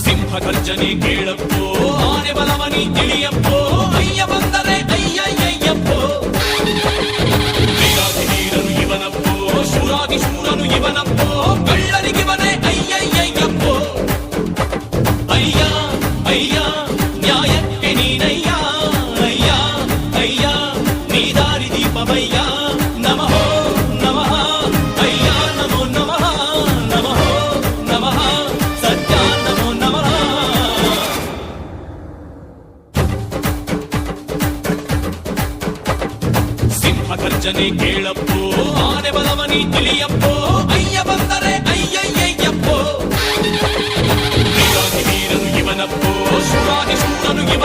ಸಿಂಹ ಗರ್ಜನೆ ಕೇಳಪ್ಪೋ ಆನೆ ಬಲವನಿ ತಿಳಿಯಪ್ಪೋ ಅಯ್ಯ ಬಂದರೆ ಅಯ್ಯಯ್ಯಯ್ಯಪ್ಪೋ ವೀರಾಧಿ ವೀರನು ಇವನಪ್ಪೋ ಶೂರಾದಿ ಶೂರನು ಇವನಪ್ಪೋ ಕಳ್ಳರಿಗಿವನೇ ದಾರಿ ದೀಪವಯ್ಯ ನಮಃ ನಮಃ ಅಯ್ಯ ನಮೋ ನಮಃ ನಮಃ ನಮಃ ಸತ್ಯ ನಮೋ ನಮಃ ಸಿಂಹ ಗರ್ಜನೆ ಕೇಳಪ್ಪೋ ಆನೆ ಬಲವನಿ ತಿಳಿಯಪ್ಪೋ ಅಯ್ಯ ಬಂದರೆ ಅಯ್ಯಯ್ಯಯ್ಯಪ್ಪೋ ವೀರಾಧಿ ವೀರನು ಇವನಪ್ಪೋ ಶೂರಾದಿ ಶೂರನು ಇವ